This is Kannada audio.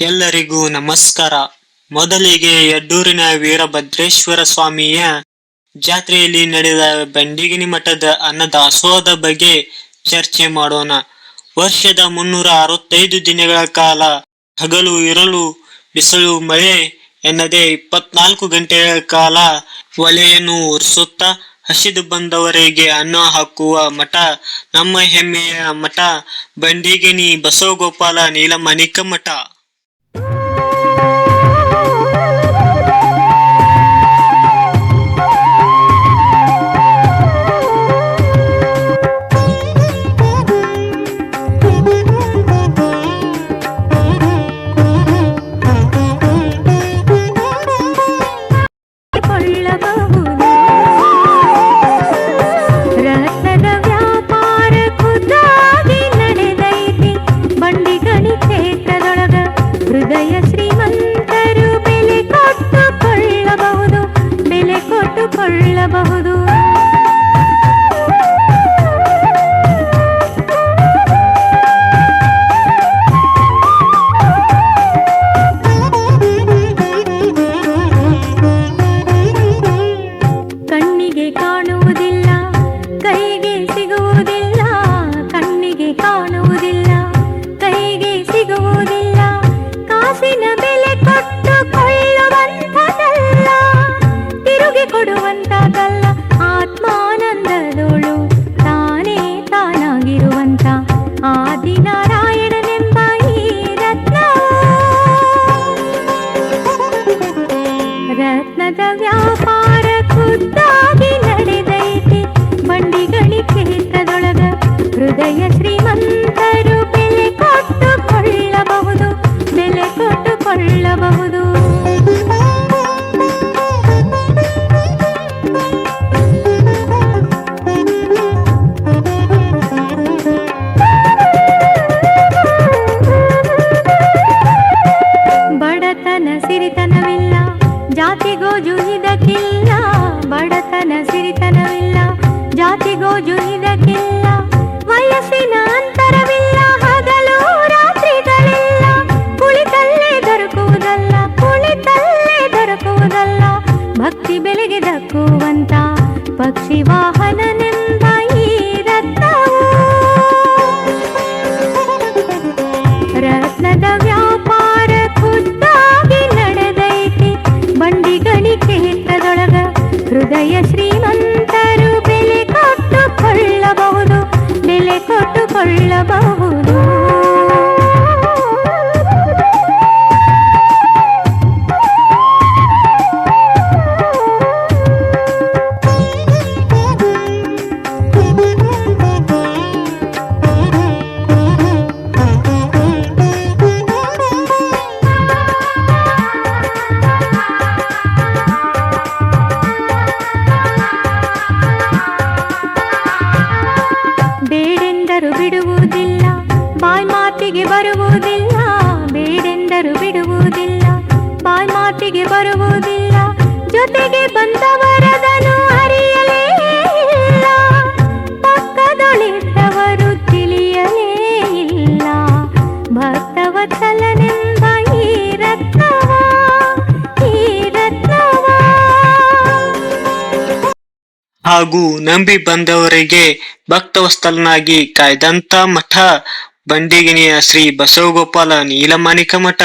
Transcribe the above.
ಎಲ್ಲರಿಗೂ ನಮಸ್ಕಾರ. ಮೊದಲಿಗೆ ಯಡ್ಡೂರಿನ ವೀರಭದ್ರೇಶ್ವರ ಸ್ವಾಮಿಯ ಜಾತ್ರೆಯಲ್ಲಿ ನಡೆದ ಬಂಡಿಗಿನಿ ಮಠದ ಅನ್ನದಾಸೋಹದ ಬಗ್ಗೆ ಚರ್ಚೆ ಮಾಡೋಣ. ವರ್ಷದ ಮುನ್ನೂರ ಅರವತ್ತೈದು ದಿನಗಳ ಕಾಲ ಹಗಲು, ಇರಲು, ಬಿಸಿಲು, ಮಳೆ ಎನ್ನದೇ ಇಪ್ಪತ್ನಾಲ್ಕು ಗಂಟೆಗಳ ಕಾಲ ಒಲೆಯನ್ನು ಉರಿಸುತ್ತಾ ಹಸಿದು ಬಂದವರಿಗೆ ಅನ್ನ ಹಾಕುವ ಮಠ ನಮ್ಮ ಹೆಮ್ಮೆಯ ಮಠ ಬಂಡಿಗಿನಿ ಬಸವಗೋಪಾಲ ನೀಲಮಣಿಕ ಮಠ. ಕೊಳ್ಳಬಹುದು ಕೊಳ್ಳಬಹುದು ಬಡತನ ಸಿರಿತನವಿಲ್ಲ ಜಾತಿಗೋ ಜುಹಿದಕ್ಕಿಲ್ಲ. ಬಡತನ ಸಿರಿತನವಿಲ್ಲ ಜಾತಿಗೋ ಇದಕ್ಕಿಲ್ಲ ಬೆಲೆಗೆ ದಕ್ಕುವಂತ ಪಕ್ಷಿ ವಾಹನ ಈ ವ್ಯಾಪಾರ ನಡೆದೈತಿ. ಹೃದಯ ಶ್ರೀಮಂತರು ಬೆಲೆ ಕೊಟ್ಟುಕೊಳ್ಳಬಹುದು. ಬೆಲೆ ಕೊಟ್ಟು ಮಾತಿಗೆ ಬರುವುದಿಲ್ಲ, ಬೇಡೆಂದರು ಬಿಡುವುದಿಲ್ಲ ಬಾಯ್ ಮಾತಿಗೆ ಬರುವುದಿಲ್ಲ, ಜೊತೆಗೆ ಬಂದವರದನು ಅರಿಯಲೇ ಇಲ್ಲ ಪಕ್ಕದೊಳಿದ್ದವರು ತಿಳಿಯಲೇ ಇಲ್ಲ ಭಕ್ತವತ್ಸಲನೆಂಬ ಈ ರತ್ನವ ಈ ರತ್ನವ. ಹಾಗೂ ನಂಬಿ ಬಂದವರಿಗೆ ಭಕ್ತವಸ್ತಲನಾಗಿ ಕಾಯ್ದಂತ ಮಠ ಬಂಡಿಗಿನಿಯ ಶ್ರೀ ಬಸವಗೋಪಾಲ ನೀಲಮಾಣಿಕ ಮಠ